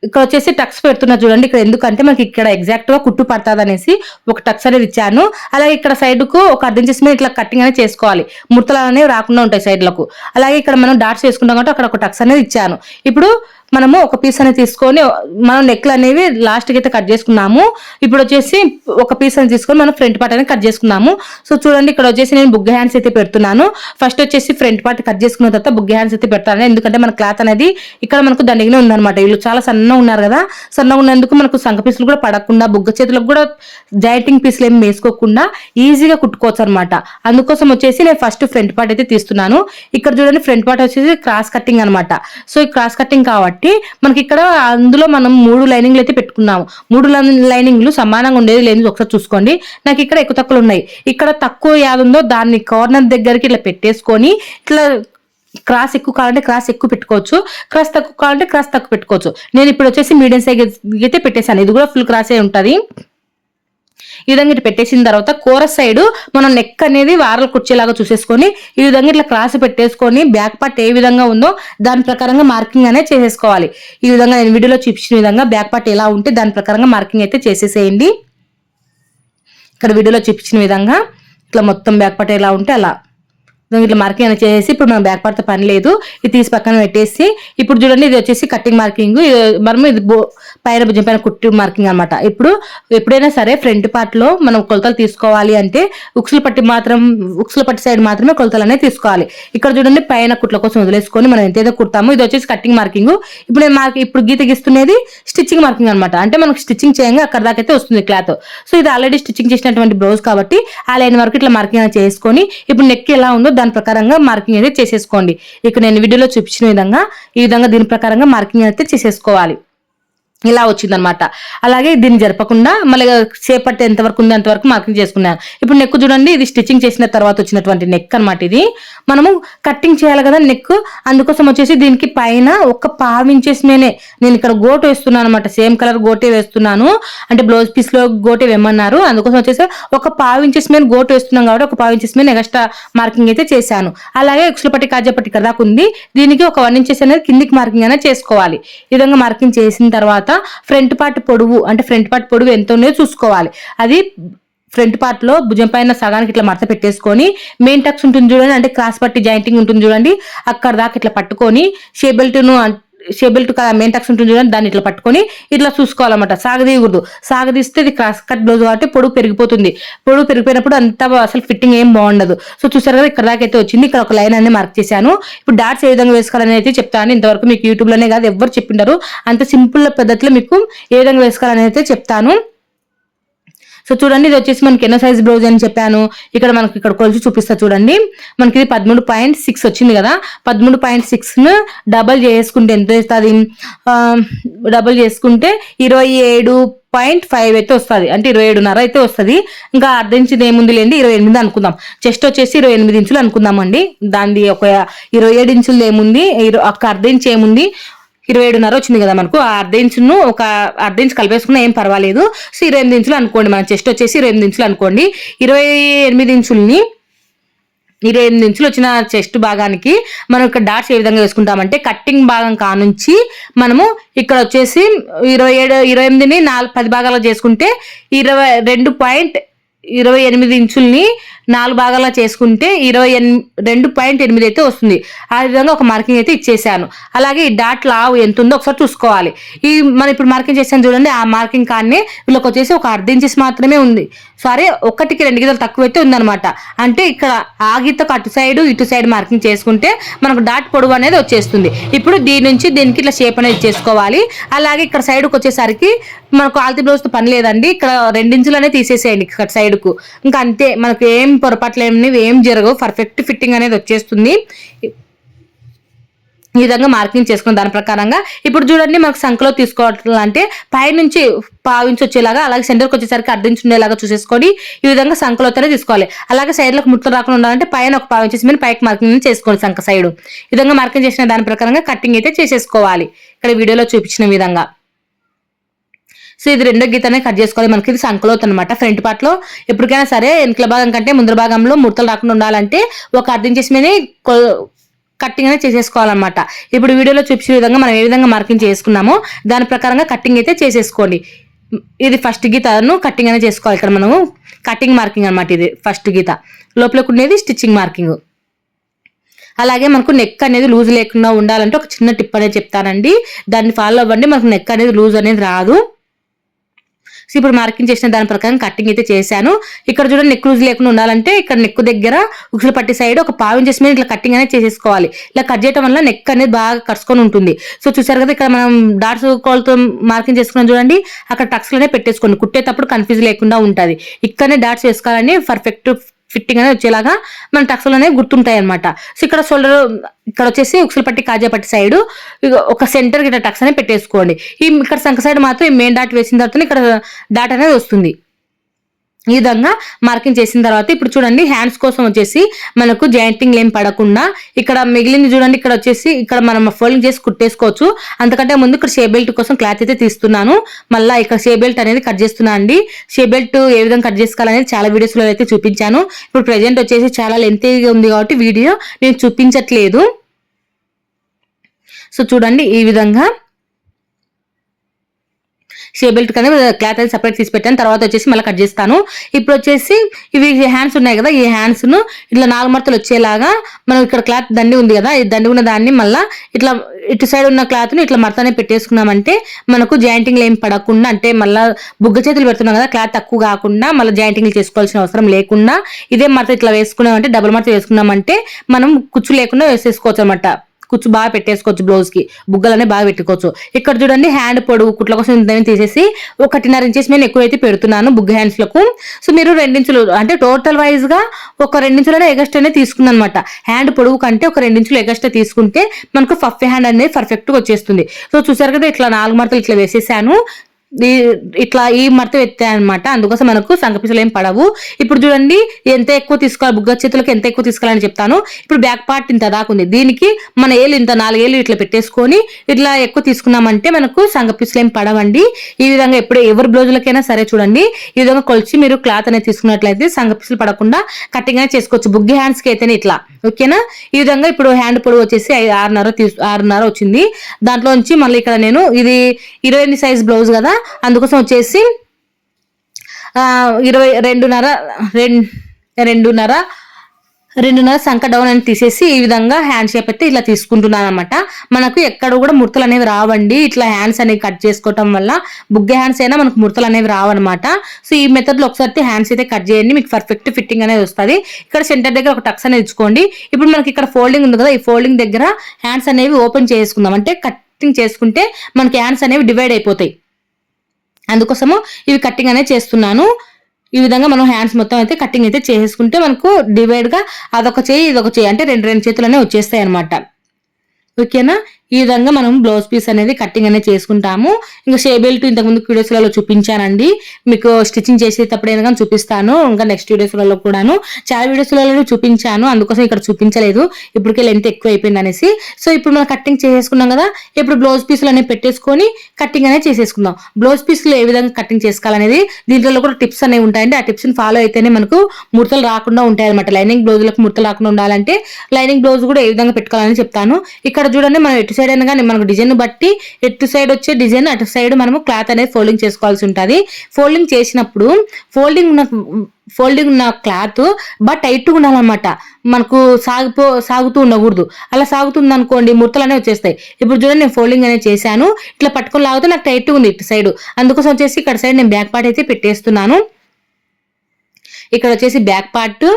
ఇక్కడ వచ్చేసి టక్స్ పెడుతున్నా చూడండి. ఇక్కడ ఎందుకంటే మనకి ఇక్కడ ఎగ్జాక్ట్గా కుట్టు పడుతుంది అనేసి ఒక టక్స్ అనేది ఇచ్చాను. అలాగే ఇక్కడ సైడ్కు ఒక అర్థం చేసి ఇట్లా కటింగ్ అనేది చేసుకోవాలి. ముడతలు అనేవి రాకుండా ఉంటాయి సైడ్లకు అలాగే ఇక్కడ మనం డాట్స్ వేసుకుంటాం కాబట్టి అక్కడ ఒక టక్స్ అనేది ఇచ్చాను. ఇప్పుడు మనము ఒక పీస్ అనేది తీసుకొని మనం నెక్లు అనేవి లాస్ట్కి అయితే కట్ చేసుకున్నాము. ఇప్పుడు వచ్చేసి ఒక పీస్ అనేది తీసుకొని మనం ఫ్రంట్ పార్ట్ అనేది కట్ చేసుకున్నాము. సో చూడండి ఇక్కడ వచ్చేసి నేను బుగ్గ హ్యాండ్స్ అయితే పెడుతున్నాను. ఫస్ట్ వచ్చేసి ఫ్రంట్ పార్ట్ కట్ చేసుకున్న తర్వాత బుగ్గ హ్యాండ్స్ అయితే పెడతాను. ఎందుకంటే మన క్లాత్ అనేది ఇక్కడ మనకు దండిగానే ఉందన్నమాట. వీళ్ళు చాలా సన్నగా ఉన్నారు కదా. సన్నగా ఉన్నందుకు మనకు సంఖ పీసులు కూడా పడకుండా బుగ్గ చేతులకు కూడా జాయింటింగ్ పీసులు ఏమి వేసుకోకుండా ఈజీగా కుట్టుకోవచ్చు అనమాట అందుకోసం వచ్చేసి నేను ఫస్ట్ ఫ్రంట్ పార్ట్ అయితే తీస్తున్నాను. ఇక్కడ చూడండి ఫ్రంట్ పార్ట్ వచ్చేసి క్రాస్ కటింగ్ అనమాట సో ఈ క్రాస్ కటింగ్ కాబట్టి మనకి ఇక్కడ అందులో మనం మూడు లైనింగ్లు అయితే పెట్టుకున్నాము. మూడు లైనింగ్లు సమానంగా ఉండేది లేని ఒకసారి చూసుకోండి. నాకు ఇక్కడ ఎక్కువ తక్కువలు ఉన్నాయి. ఇక్కడ తక్కువ యాదుందో దాన్ని కార్నర్ దగ్గరికి ఇట్లా పెట్టేసుకొని ఇట్లా క్రాస్ ఎక్కువ కావాలంటే క్రాస్ ఎక్కువ పెట్టుకోవచ్చు. క్రాస్ తక్కువ కావాలంటే క్రాస్ తక్కువ పెట్టుకోవచ్చు. నేను ఇప్పుడు వచ్చేసి మీడియం సైజ్ అయితే పెట్టేశాను. ఇది కూడా ఫుల్ క్రాసే ఉంటుంది. ఈ విధంగా ఇట్లా పెట్టేసిన తర్వాత కూర సైడ్ మనం నెక్ అనేది వారలు కుర్చేలాగా చూసేసుకొని ఈ విధంగా ఇట్లా క్రాస్ పెట్టేసుకొని బ్యాక్ పార్ట్ ఏ విధంగా ఉందో దాని ప్రకారంగా మార్కింగ్ అనేది చేసేసుకోవాలి. ఈ విధంగా నేను వీడియోలో చూపించిన విధంగా బ్యాక్ పార్ట్ ఎలా ఉంటే దాని ప్రకారంగా మార్కింగ్ అయితే చేసేసేయండి. ఇక్కడ వీడియోలో చూపించిన విధంగా ఇట్లా మొత్తం బ్యాక్ పార్ట్ ఎలా ఉంటే అలా. ఇట్లా మార్కింగ్ అనేది చేసేసి ఇప్పుడు మనం బ్యాక్ పడితే పని లేదు. ఇది తీసి పక్కన పెట్టేసి ఇప్పుడు చూడండి ఇది వచ్చేసి కటింగ్ మార్కింగ్ మనం ఇది పైన భుజం పైన కుట్టి మార్కింగ్ అనమాట ఇప్పుడు ఎప్పుడైనా సరే ఫ్రంట్ పార్ట్లో మనం కొలతలు తీసుకోవాలి అంటే ఉక్సులు పట్టి మాత్రం ఉక్సుల పట్టి సైడ్ మాత్రమే కొలతలు అనేది తీసుకోవాలి. ఇక్కడ చూడండి పైన కుట్ల కోసం వదిలేసుకొని మనం ఎంతైతే కుడతామో ఇది వచ్చేసి కటింగ్ మార్కింగ్ ఇప్పుడు నేను మార్క్ ఇప్పుడు గీత గీస్తున్నది స్టిచ్చింగ్ మార్కింగ్ అనమాట అంటే మనకు స్టిచ్చింగ్ చేయంగా అక్కడ దాకా అయితే వస్తుంది క్లాత్ సో ఇది ఆల్రెడీ స్టిచ్చింగ్ చేసినటువంటి బ్లౌజ్ కాబట్టి ఆ లైన్ వరకు ఇట్లా మార్కింగ్ చేసుకొని ఇప్పుడు నెక్ ఎలా ఉందో దాని ప్రకారంగా మార్కింగ్ అయితే చేసేసుకోండి. ఇక్కడ నేను వీడియోలో చూపించిన విధంగా ఈ విధంగా దీని ప్రకారంగా మార్కింగ్ అయితే చేసేసుకోవాలి. ఇలా వచ్చిందనమాట అలాగే దీన్ని జరపకుండా మళ్ళీ చేపట్టి ఎంతవరకు ఉంది అంతవరకు మార్కింగ్ చేసుకున్నాను. ఇప్పుడు నెక్ చూడండి ఇది స్టిచ్చింగ్ చేసిన తర్వాత వచ్చినటువంటి నెక్ అనమాట ఇది. మనము కట్టింగ్ చేయాలి కదా నెక్ అందుకోసం వచ్చేసి దీనికి పైన ఒక పావించేసి నేనే నేను ఇక్కడ గోటు వేస్తున్నాను అనమాట సేమ్ కలర్ గోటే వేస్తున్నాను. అంటే బ్లౌజ్ పీస్లో గోటే వేయమన్నారు. అందుకోసం వచ్చేసి ఒక పావించేసి మీద గోటు వేస్తున్నాం కాబట్టి ఒక పావించేసి మీద ఎక్స్ట్రా మార్కింగ్ అయితే చేశాను. అలాగే ఎక్స్లపట్టి పట్టి కాజాపట్టి కదా ఉంది. దీనికి ఒక వన్ ఇంచెస్ అనేది కిందికి మార్కింగ్ అనేది చేసుకోవాలి. ఈ విధంగా మార్కింగ్ చేసిన తర్వాత ఫ్రంట్ పార్ట్ పొడవు అంటే ఫ్రంట్ పార్ట్ పొడవు ఎంత ఉన్నాయో చూసుకోవాలి. అది ఫ్రంట్ పార్ట్లో భుజం పైన సగానికి ఇట్లా మడత పెట్టేసుకొని మెయిన్ టక్స్ ఉంటుంది చూడండి అంటే క్రాస్ పట్టి జాయింటింగ్ ఉంటుంది చూడండి అక్కడ దాకా ఇట్లా పట్టుకొని షేబెల్ట్ను షేబెల్ట్ కదా మెయిన్ టక్స్ ఉంటుంది చూడండి దాన్ని ఇట్లా పట్టుకొని ఇట్లా చూసుకోవాలన్నమాట. సాగదీయకూడదు. సాగదీస్తే ఇది క్రాస్ కట్ బ్లౌజ్ కాబట్టి పొడుగు పెరిగిపోతుంది. పొడుగు పెరిగిపోయినప్పుడు అంత అసలు ఫిట్టింగ్ ఏం బాగుండదు. సో చూసారు కదా ఇక్కడ దాకైతే వచ్చింది. ఇక్కడ ఒక లైన్ అనేది మార్క్ చేశాను. ఇప్పుడు డాట్స్ ఏ విధంగా వేసుకోవాలని అయితే చెప్తాను ఇంతవరకు మీకు యూట్యూబ్లోనే కాదు ఎవరు చెప్పిండారు. అంత సింపుల్ పద్ధతిలో మీకు ఏ విధంగా వేసుకోవాలని అయితే చెప్తాను. సో చూడండి ఇది వచ్చేసి మనకి ఎన్నో సైజ్ బ్లౌజ్ అని చెప్పాను. ఇక్కడ మనకి ఇక్కడ కొలిచి చూపిస్తా చూడండి. మనకి ఇది పదమూడు పాయింట్ సిక్స్ వచ్చింది కదా. పదమూడు పాయింట్ సిక్స్ను డబల్ చేసుకుంటే ఎంత వస్తుంది? డబల్ చేసుకుంటే ఇరవై ఏడు పాయింట్ ఫైవ్ అయితే వస్తుంది. అంటే ఇరవై ఏడున్నర అయితే వస్తుంది. ఇంకా అర్ధ ఇంచుది ఏముంది లేండి? ఇరవై ఎనిమిది అనుకుందాం. చెస్ట్ వచ్చేసి ఇరవై ఎనిమిది ఇంచులు అనుకుందామండి. దాని ఒక ఇరవై ఏడు ఇంచులు ఏముంది? ఒక అర్ధ ఇంచు ఏముంది? ఇరవై ఏడున్నర వచ్చింది కదా మనకు. ఆ అర్ధ ఇంచును ఒక అర్ధ ఇంచు కలిపేసుకున్నా ఏం పర్వాలేదు. సో ఇరవై ఎనిమిది ఇంచులు అనుకోండి మన చెస్ట్ వచ్చేసి ఇరవై ఎనిమిది ఇంచులు అనుకోండి. ఇరవై ఎనిమిది ఇంచుల్ని ఇరవై ఎనిమిది ఇంచులు వచ్చిన చెస్ట్ భాగానికి మనం ఇక్కడ డాట్స్ ఏ విధంగా వేసుకుంటామంటే కట్టింగ్ భాగం కానుంచి మనము ఇక్కడ వచ్చేసి ఇరవై ఏడు ఇరవై ఎనిమిదిని నాలుగు పది భాగాలు చేసుకుంటే ఇరవై రెండు పాయింట్ ఇరవై ఎనిమిది ఇంచుల్ని నాలుగు భాగాల్లో చేసుకుంటే ఇరవై రెండు పాయింట్ ఎనిమిది అయితే వస్తుంది. ఆ విధంగా ఒక మార్కింగ్ అయితే ఇచ్చేసాను. అలాగే ఈ డాట్ లావు ఎంత ఉందో ఒకసారి చూసుకోవాలి. ఈ మనం ఇప్పుడు మార్కింగ్ చేసాను చూడండి ఆ మార్కింగ్ కానీ వీళ్ళకి వచ్చేసి ఒక అర్ధ ఇంచెస్ మాత్రమే ఉంది. సారీ ఒకటికి రెండు గీతలు తక్కువ అయితే ఉందన్నమాట. అంటే ఇక్కడ ఆ గీతకు అటు సైడ్ ఇటు సైడ్ మార్కింగ్ చేసుకుంటే మనకు డాట్ పొడవు అనేది వచ్చేస్తుంది. ఇప్పుడు దీని నుంచి దీనికి ఇట్లా షేప్ అనేది చేసుకోవాలి. అలాగే ఇక్కడ సైడ్కి వచ్చేసరికి మనకు ఆల్తీ బ్లౌజ్ పని లేదండి. ఇక్కడ రెండించులనే తీసేసేయండి ఇక్కడ సైడ్కు ఇంకా అంతే మనకు ఏం పొరపాట్లు ఏమి ఏం జరగవు. పర్ఫెక్ట్ ఫిట్టింగ్ అనేది వచ్చేస్తుంది. ఈ విధంగా మార్కింగ్ చేసుకున్న దాని ప్రకారంగా. ఇప్పుడు చూడండి మనకు సంఖ్యలో తీసుకోవాలంటే పైనుంచి పావించి వచ్చేలాగా అలాగే సెంటర్కి వచ్చేసరికి అర్ధించి ఉండేలాగా చూసేసుకొని ఈ విధంగా సంఖ్యలోతోనే తీసుకోవాలి. అలాగే సైడ్లకు ముట్లు రాకుండా ఉండాలంటే పైన ఒక పావించేసి మీద పైకి మార్కింగ్ చేసుకోవాలి సంఖ సైడ్ ఈ విధంగా మార్కింగ్ చేసిన దాని ప్రకారంగా కటింగ్ అయితే చేసేసుకోవాలి. ఇక్కడ వీడియోలో చూపించిన విధంగా. సో ఇది రెండో గీతనే కట్ చేసుకోవాలి. మనకి ఇది సంకలోత్ అనమాట ఫ్రంట్ పార్ట్లో ఎప్పటికైనా సరే వెనుకల భాగం కంటే ముందర భాగంలో ముడతలు రాకుండా ఉండాలంటే ఒక అర్థం చేసి మీద కట్టింగ్ అనేది చేసేసుకోవాలన్నమాట. ఇప్పుడు వీడియోలో చూపించిన విధంగా మనం ఏ విధంగా మార్కింగ్ చేసుకున్నామో దాని ప్రకారంగా కట్టింగ్ అయితే చేసేసుకోండి. ఇది ఫస్ట్ గీతను కట్టింగ్ అనేది చేసుకోవాలి. ఇక్కడ మనము కటింగ్ మార్కింగ్ అన్నమాట ఇది ఫస్ట్ గీత. లోపలకు ఉండేది స్టిచ్చింగ్ మార్కింగ్ అలాగే మనకు నెక్ అనేది లూజ్ లేకుండా ఉండాలంటే ఒక చిన్న టిప్ అనేది చెప్తానండి. దాన్ని ఫాలో అవ్వండి. మనకు నెక్ అనేది లూజ్ అనేది రాదు. సో ఇప్పుడు మార్కింగ్ చేసిన దాని ప్రకారం కటింగ్ అయితే చేశాను. ఇక్కడ చూడండి నెక్ లూజ్ లేకుండా ఉండాలంటే ఇక్కడ నెక్ దగ్గర ఉక్సులు పట్టి సైడ్ ఒక పావు ఇంచెస్ మీద ఇట్లా కటింగ్ అనేది చేసేసుకోవాలి. ఇలా కట్ చేయడం వల్ల నెక్ అనేది బాగా కరుచుకొని ఉంటుంది. సో చూసారు కదా ఇక్కడ మనం డాట్స్ కోల్తో మార్కింగ్ చేసుకున్నాం చూడండి. అక్కడ టక్స్లోనే పెట్టేసుకోండి. కుట్టేటప్పుడు కన్ఫ్యూజ్ లేకుండా ఉంటుంది. ఇక్కడనే డాట్స్ వేసుకోవాలని పర్ఫెక్ట్ ఫిట్టింగ్ అనేది వచ్చేలాగా మన టక్స్లు అనేవి గుర్తుంటాయి అనమాట సో ఇక్కడ షోల్డర్ ఇక్కడ వచ్చేసి ఉక్సులు పట్టి కాజా పట్టి సైడ్ ఒక సెంటర్ ఇట్లా టక్స్ అనేది పెట్టేసుకోండి. ఈ ఇక్కడ సంఖ సైడ్ మాత్రం ఈ మెయిన్ డాట్ వేసిన తర్వాత ఇక్కడ డాట్ అనేది వస్తుంది. ఈ విధంగా మార్కింగ్ చేసిన తర్వాత ఇప్పుడు చూడండి హ్యాండ్స్ కోసం వచ్చేసి మనకు జాయింటింగ్ ఏం పడకుండా ఇక్కడ మిగిలింది చూడండి ఇక్కడ వచ్చేసి ఇక్కడ మనం ఫోల్డింగ్ చేసి కుట్టేసుకోవచ్చు. అంతకంటే ముందు ఇక్కడ షే బెల్ట్ కోసం క్లాత్ అయితే తీస్తున్నాను. మళ్ళీ ఇక్కడ షే బెల్ట్ అనేది కట్ చేస్తున్నా అండి. షే బెల్ట్ ఏ విధంగా కట్ చేసుకోవాలనేది చాలా వీడియోస్లో అయితే చూపించాను. ఇప్పుడు ప్రెజెంట్ వచ్చేసి చాలా లెంతీగా ఉంది కాబట్టి వీడియో నేను చూపించట్లేదు. సో చూడండి ఈ విధంగా షే బెల్ట్ కానీ క్లాత్ అయితే సపరేట్ తీసి పెట్టాను. తర్వాత వచ్చేసి మళ్ళీ కట్ చేస్తాను. ఇప్పుడు వచ్చేసి ఇవి హ్యాండ్స్ ఉన్నాయి కదా ఈ హ్యాండ్స్ను ఇట్లా నాలుగు మడతలు వచ్చేలాగా మనం ఇక్కడ క్లాత్ దండి ఉంది కదా ఈ దండి ఉన్న దాన్ని మళ్ళీ ఇట్లా ఇటు సైడ్ ఉన్న క్లాత్ను ఇట్లా మడతనే పెట్టేసుకున్నామంటే మనకు జాయింటింగ్ ఏం పడకుండా అంటే మళ్ళీ బుగ్గ చేతులు పెడుతున్నాం కదా క్లాత్ తక్కువ కాకుండా మళ్ళీ జాయింటింగ్ చేసుకోవాల్సిన అవసరం లేకుండా ఇదే మడత ఇట్లా వేసుకున్నామంటే డబుల్ మడత వేసుకున్నామంటే మనం కుచ్చు లేకుండా వేసేసుకోవచ్చు అనమాట కుచ్చు బాగా పెట్టేసుకోవచ్చు బ్లౌజ్కి. బుగ్గలనే బాగా పెట్టుకోవచ్చు. ఇక్కడ చూడండి హ్యాండ్ పొడవు కుట్ల కోసం ఇంతని తీసేసి ఒకటిన్నర ఇంచెస్ నేను ఎక్కువైతే పెడుతున్నాను బుగ్గ హ్యాండ్స్లకు. సో మీరు రెండించులు అంటే టోటల్ వైజ్గా ఒక రెండించులనే ఎగస్ట్ అనేది తీసుకుంది అనమాట హ్యాండ్ పొడవు కంటే ఒక రెండించులు ఎగస్ట్ తీసుకుంటే మనకు ఫఫ్ హ్యాండ్ అనేది పర్ఫెక్ట్గా వచ్చేస్తుంది. సో చూసారు కదా ఇట్లా నాలుగు మడతలు ఇట్లా వేసేసాను. ఇట్లా ఈ మడత ఎత్తాయన్నమాట. అందుకోసం మనకు సంకపిసలు ఏం పడవు. ఇప్పుడు చూడండి ఎంత ఎక్కువ తీసుకోవాలి బుగ్గ చేతులకు ఎంత ఎక్కువ తీసుకోవాలని చెప్తాను. ఇప్పుడు బ్యాక్ పార్ట్ ఇంత దాకా ఉంది. దీనికి మన ఏళ్ళు ఇంత నాలుగేళ్ళు ఇట్లా పెట్టేసుకొని ఇట్లా ఎక్కువ తీసుకున్నామంటే మనకు సంగపిసలు ఏం పడవండి. ఈ విధంగా ఎప్పుడు ఎవరి బ్లౌజులకైనా సరే చూడండి. ఈ విధంగా కొలిచి మీరు క్లాత్ అనేది తీసుకున్నట్లయితే సంగపిసలు పడకుండా కట్టింగ్ అనేది చేసుకోవచ్చు. బుగ్గి హ్యాండ్స్కి అయితేనే ఇట్లా. ఓకేనా ఈ విధంగా ఇప్పుడు హ్యాండ్ పొడవు వచ్చేసి ఆరున్నర తీసు ఆరున్నర వచ్చింది. దాంట్లో నుంచి మళ్ళీ ఇక్కడ నేను ఇది ఇరవై సైజ్ బ్లౌజ్ కదా అందుకోసం వచ్చేసి ఇరవై రెండున్నర రెండు రెండున్నర రెండున్నర సంఖ డౌన్ అని తీసేసి ఈ విధంగా హ్యాండ్ షేప్ అయితే ఇలా తీసుకుంటున్నాను అనమాట మనకు ఎక్కడ కూడా ముడతలు అనేవి రావండి. ఇట్లా హ్యాండ్స్ అనేవి కట్ చేసుకోవటం వల్ల బుగ్గ హ్యాండ్స్ అయినా మనకు ముడతలు అనేవి రావన్నమాట. సో ఈ మెథడ్లో ఒకసారి హ్యాండ్స్ అయితే కట్ చేయండి. మీకు పర్ఫెక్ట్ ఫిట్టింగ్ అనేది వస్తుంది. ఇక్కడ సెంటర్ దగ్గర ఒక టక్స్ అనేది ఇచ్చుకోండి. ఇప్పుడు మనకి ఇక్కడ ఫోల్డింగ్ ఉంది కదా ఈ ఫోల్డింగ్ దగ్గర హ్యాండ్స్ అనేవి ఓపెన్ చేసుకుందాం. అంటే కటింగ్ చేసుకుంటే మనకి హ్యాండ్స్ అనేవి డివైడ్ అయిపోతాయి. అందుకోసము ఇవి కట్టింగ్ అనేది చేస్తున్నాను. ఈ విధంగా మనం హ్యాండ్స్ మొత్తం అయితే కటింగ్ అయితే చేసుకుంటే మనకు డివైడ్గా అదొక చేయి ఇదొక చేయి అంటే రెండు రెండు చేతులనే వచ్చేస్తాయి అనమాట ఓకేనా ఈ విధంగా మనం బ్లౌజ్ పీస్ అనేది కటింగ్ అనేది చేసుకుంటాము. ఇంకా షే బెల్ట్ ఇంతకుముందు వీడియోస్లలో చూపించానండి. మీకు స్టిచ్చింగ్ చేసేటప్పుడు ఏదైనా చూపిస్తాను. ఇంకా నెక్స్ట్ వీడియోస్లలో కూడాను. చాలా వీడియోస్లలో చూపించాను. అందుకోసం ఇక్కడ చూపించలేదు. ఇప్పటికే లెంత్ ఎక్కువ అయిపోయింది అనేసి. సో ఇప్పుడు మనం కటింగ్ చేసేసుకున్నాం కదా. ఇప్పుడు బ్లౌజ్ పీసులు అనేవి పెట్టేసుకొని కటింగ్ అనేది చేసేసుకుందాం. బ్లౌజ్ పీసులు ఏ విధంగా కటింగ్ చేసుకోవాలనేది దీంట్లో కూడా టిప్స్ అనేవి ఉంటాయండి. ఆ టిప్స్ ఫాలో అయితేనే మనకు ముడతలు రాకుండా ఉంటాయి అనమాట లైనింగ్ బ్లౌజులకు ముడతలు రాకుండా ఉండాలంటే లైనింగ్ బ్లౌజ్ కూడా ఏ విధంగా పెట్టుకోవాలని చెప్తాను. ఇక్కడ చూడండి మనం ఎటు సైడ్ అయినా కానీ మనకు డిజైన్ బట్టి ఎటు సైడ్ వచ్చే డిజైన్ అటు సైడ్ మనము క్లాత్ అనేది ఫోల్డింగ్ చేసుకోవాల్సి ఉంటుంది. ఫోల్డింగ్ చేసినప్పుడు ఫోల్డింగ్ ఉన్న ఫోల్డింగ్ ఉన్న క్లాత్ బట్ టైట్గా ఉండాలన్నమాట. మనకు సాగిపో సాగుతూ ఉండకూడదు. అలా సాగుతుంది అనుకోండి ముర్తలు అనేవి వచ్చేస్తాయి. ఇప్పుడు చూడండి నేను ఫోల్డింగ్ అనేది చేశాను. ఇట్లా పట్టుకొని లాగితే నాకు టైట్గా ఉంది ఇటు సైడ్ అందుకోసం వచ్చేసి ఇక్కడ సైడ్ నేను బ్యాక్ పార్ట్ అయితే పెట్టేస్తున్నాను. ఇక్కడ వచ్చేసి బ్యాక్ పార్ట్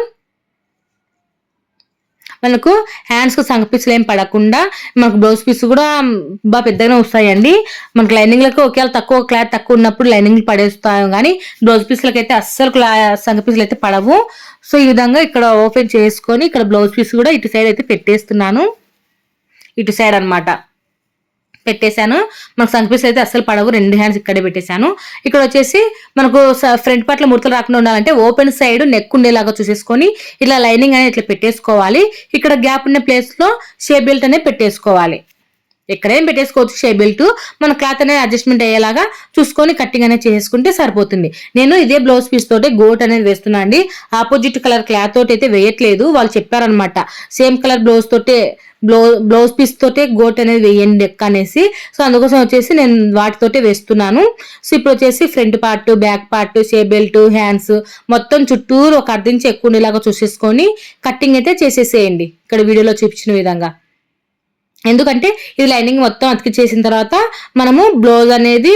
మనకు హ్యాండ్స్కు సంగ పీసులు ఏం పడకుండా మనకు బ్లౌజ్ పీస్ కూడా బాగా పెద్దగానే వస్తాయండి. మనకు లైనింగ్లకు ఒకవేళ తక్కువ క్లాత్ తక్కువ ఉన్నప్పుడు లైనింగ్లు పడేస్తాం కానీ బ్లౌజ్ పీసులకి అయితే అస్సలు క్లా సంగ పీసులు అయితే పడవు. సో ఈ విధంగా ఇక్కడ ఓపెన్ చేసుకొని ఇక్కడ బ్లౌజ్ పీస్ కూడా ఇటు సైడ్ అయితే పెట్టేస్తున్నాను. ఇటు సైడ్ అన్నమాట. పెట్టేశాను. మనకు సంకపీస్ అయితే అస్సలు పడవు. రెండు హ్యాండ్స్ ఇక్కడే పెట్టేశాను. ఇక్కడ వచ్చేసి మనకు ఫ్రంట్ పార్ట్లో ముడతలు రాకుండా ఉండాలంటే ఓపెన్ సైడ్ నెక్ ఉండేలాగా చూసేసుకొని ఇట్లా లైనింగ్ అనేది ఇట్లా పెట్టేసుకోవాలి. ఇక్కడ గ్యాప్ ఉన్న ప్లేస్లో షే బెల్ట్ అనేది పెట్టేసుకోవాలి. ఎక్కడేం పెట్టేసుకోవచ్చు? షే బెల్ట్. మన క్లాత్ అనేది అడ్జస్ట్మెంట్ అయ్యేలాగా చూసుకొని కట్టింగ్ అనేది చేసుకుంటే సరిపోతుంది. నేను ఇదే బ్లౌజ్ పీస్ తోటి గోట్ అనేది వేస్తున్నా అండి. ఆపోజిట్ కలర్ క్లాత్ తోటి అయితే వేయట్లేదు. వాళ్ళు చెప్పారనమాట సేమ్ కలర్ బ్లౌజ్ తోటే బ్లౌ బ్లౌజ్ పీస్ తోటే గోట్ అనేది వేయండి ఎక్క అనేసి. సో అందుకోసం వచ్చేసి నేను వాటితోటే వేస్తున్నాను. సో ఇప్పుడు వచ్చేసి ఫ్రంట్ పార్ట్ బ్యాక్ పార్ట్ షే బెల్ట్ హ్యాండ్స్ మొత్తం చుట్టూరు ఒక అర్ధించి ఎక్కువ ఉండేలాగా చూసేసుకొని కట్టింగ్ అయితే చేసేసేయండి. ఇక్కడ వీడియోలో చూపించిన విధంగా. ఎందుకంటే ఇది లైనింగ్ మొత్తం అతికి చేసిన తర్వాత మనము బ్లౌజ్ అనేది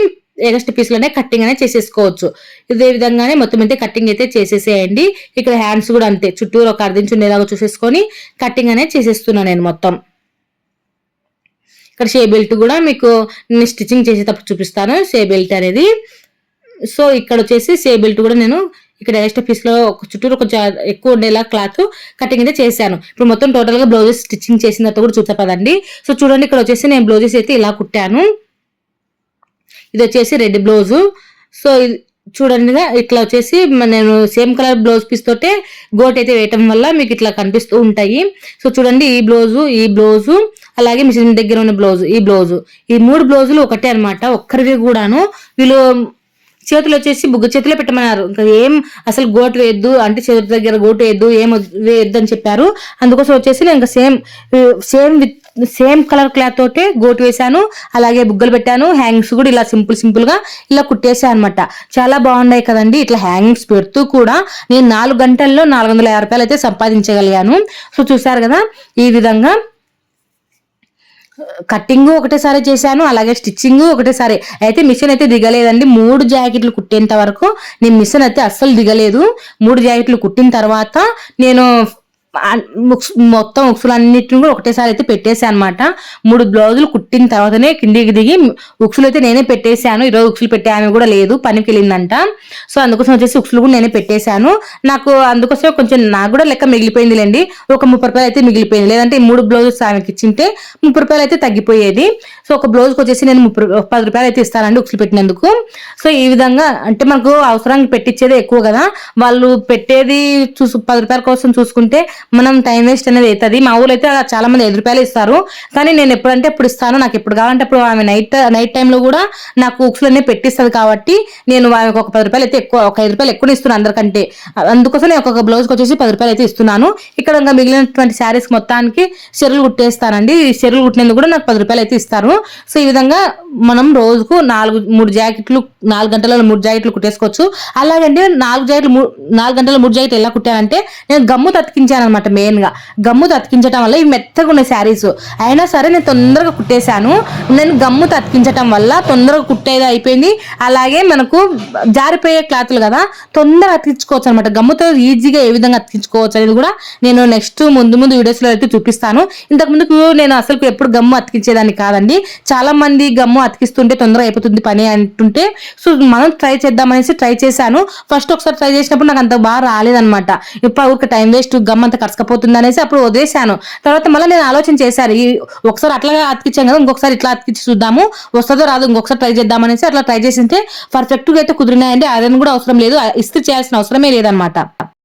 ఎగస్ట్ పీస్లోనే కట్టింగ్ అనేది చేసేసుకోవచ్చు. ఇదే విధంగానే మొత్తం అయితే కట్టింగ్ అయితే చేసేసేయండి. ఇక్కడ హ్యాండ్స్ కూడా అంతే చుట్టూరు ఒక అర్ధించి ఉండేలాగా చూసేసుకొని కట్టింగ్ అనేది చేసేస్తున్నాను నేను మొత్తం. ఇక్కడ షే బెల్ట్ కూడా మీకు నేను స్టిచ్చింగ్ చేసేటప్పుడు చూపిస్తాను షే బెల్ట్ అనేది. సో ఇక్కడ వచ్చేసి షే బెల్ట్ కూడా నేను ఇక్కడ ఎక్స్ట్రా పీస్లో ఒక చుట్టూరు కొంచెం ఎక్కువ ఉండేలా క్లాత్ కటింగ్ అయితే చేశాను. ఇప్పుడు మొత్తం టోటల్గా బ్లౌజెస్ స్టిచ్చింగ్ చేసినంత కూడా చూసా పదండి. సో చూడండి ఇక్కడ వచ్చేసి నేను బ్లౌజెస్ అయితే ఇలా కుట్టాను. ఇది వచ్చేసి రెడ్ బ్లౌజు సో చూడండి ఇట్లా వచ్చేసి నేను సేమ్ కలర్ బ్లౌజ్ పీస్ తోటే గోట్ అయితే వేయటం వల్ల మీకు ఇట్లా కనిపిస్తూ ఉంటాయి. సో చూడండి ఈ బ్లౌజు ఈ బ్లౌజు అలాగే మిషన్ దగ్గర ఉన్న బ్లౌజ్ ఈ బ్లౌజు ఈ మూడు బ్లౌజులు ఒకటే అనమాట ఒక్కరివి కూడాను. వీళ్ళు చేతులు వచ్చేసి బుగ్గ చేతిలో పెట్టమన్నారు. ఇంకా ఏం అసలు గోటు వేయద్దు అంటే చేతుల దగ్గర గోటు వేయద్దు ఏం వేయద్దు అని చెప్పారు. అందుకోసం వచ్చేసి నేను ఇంకా same same with same colour cloth తోటే గోటు వేశాను. అలాగే బుగ్గలు పెట్టాను. హ్యాంగ్స్ కూడా ఇలా సింపుల్ సింపుల్గా ఇలా కుట్టేశాను అనమాట చాలా బాగున్నాయి కదండి. ఇట్లా హ్యాంగింగ్స్ పెడుతూ కూడా నేను నాలుగు గంటల్లో నాలుగు వందల యాభై రూపాయలు అయితే సంపాదించగలిగాను. సో చూసారు కదా ఈ విధంగా కట్టింగ్ ఒకటేసారి చేశాను అలాగే స్టిచ్చింగ్ ఒకటేసారి. అయితే మిషన్ అయితే దిగలేదండి. మూడు జాకెట్లు కుట్టేంత వరకు నేను మిషన్ అయితే అస్సలు దిగలేదు. మూడు జాకెట్లు కుట్టిన తర్వాత నేను మొత్తం ఉక్సులన్నిటిని కూడా ఒకటేసారి అయితే పెట్టేశాను అనమాట మూడు బ్లౌజులు కుట్టిన తర్వాతనే కిందికి దిగి ఉక్సులు అయితే నేనే పెట్టేశాను. ఈరోజు ఉక్సులు పెట్టే ఆమె కూడా లేదు పనికి వెళ్ళిందంట. సో అందుకోసం వచ్చేసి ఉక్సులు కూడా నేనే పెట్టేశాను. నాకు అందుకోసం కొంచెం నాకు కూడా లెక్క మిగిలిపోయిందిలేండి. ఒక ముప్పై రూపాయలు అయితే మిగిలిపోయింది. లేదంటే మూడు బ్లౌజెస్ ఆమెకి ఇచ్చింటే ముప్పై రూపాయలు అయితే తగ్గిపోయేది. సో ఒక బ్లౌజ్కి వచ్చేసి నేను ముప్పై పది రూపాయలు అయితే ఇస్తానండి ఉక్సులు పెట్టినందుకు. సో ఈ విధంగా అంటే మనకు అవసరానికి పెట్టించేదే ఎక్కువ కదా. వాళ్ళు పెట్టేది చూసు పది రూపాయల కోసం చూసుకుంటే మనం టైం వేస్ట్ అనేది అవుతుంది. మా ఊళ్ళో అయితే చాలా మంది ఐదు రూపాయలు ఇస్తారు. కానీ నేను ఎప్పుడంటే ఎప్పుడు ఇస్తాను. నాకు ఎప్పుడు కావాలంటే అప్పుడు ఆమె నైట్ నైట్ టైంలో కూడా నాకు ఉక్స్లు అన్నీ పెట్టిస్తుంది కాబట్టి నేను ఆమెకు ఒక పది రూపాయలు అయితే ఎక్కువ ఒక ఐదు రూపాయలు ఎక్కువ ఇస్తున్నాను అందరికంటే. అందుకోసం నేను ఒక బ్లౌజ్కి వచ్చేసి పది రూపాయలు అయితే ఇస్తున్నాను. ఇక్కడ ఇంకా మిగిలినటువంటి శారీస్ మొత్తానికి చెరువులు కుట్టేస్తానండి. ఈ చెరువులు కుట్టినందుకు కూడా నాకు పది రూపాయలు అయితే ఇస్తారు. సో ఈ విధంగా మనం రోజుకు నాలుగు మూడు జాకెట్లు నాలుగు గంటలలో మూడు జాకెట్లు కుట్టేసుకోవచ్చు. అలాగంటే నాలుగు జాకెట్లు నాలుగు గంటల మూడు జాకెట్లు ఎలా కుట్టానంటే నేను గమ్ము తతికించాను అనమాట మెయిన్గా. గమ్ముతో అతికించడం వల్ల ఇవి మెత్తగా ఉన్నాయి శారీస్. అయినా సరే నేను తొందరగా కుట్టేశాను. నేను గమ్ముతో అతికించడం వల్ల తొందరగా కుట్టేది అయిపోయింది. అలాగే మనకు జారిపోయే క్లాత్లు కదా తొందరగా అతికించుకోవచ్చు అనమాట గమ్ముతో ఈజీగా ఏ విధంగా అతికించుకోవచ్చు అనేది కూడా నేను నెక్స్ట్ ముందు ముందు వీడియోస్లో అయితే చూపిస్తాను. ఇంతకు ముందుకు నేను అసలు ఎప్పుడు గమ్ము అతికించేదాన్ని కాదండి. చాలా మంది గమ్ము అతికిస్తుంటే తొందరగా అయిపోతుంది పని అంటుంటే. సో మనం ట్రై చేద్దామనేసి ట్రై చేశాను. ఫస్ట్ ఒకసారి ట్రై చేసినప్పుడు నాకు అంత బాగా రాలేదనమాట ఇప్పుడు ఊరికి టైం వేస్ట్ గమ్ అంత కరసకపోతుంది అనేసి అప్పుడు వదిలేశాను. తర్వాత మళ్ళీ నేను ఆలోచన చేశాను ఈ ఒకసారి అట్లా అతికించాను కదా ఇంకొకసారి ఇట్లా అతికించి చూద్దాము వస్తుందో రాదు ఇంకొకసారి ట్రై చేద్దామనేసి అట్లా ట్రై చేసింటే పర్ఫెక్ట్గా అయితే కుదిరినాయండి. అదని కూడా అవసరం లేదు. ఇస్త్రీ చేయాల్సిన అవసరమే లేదనమాట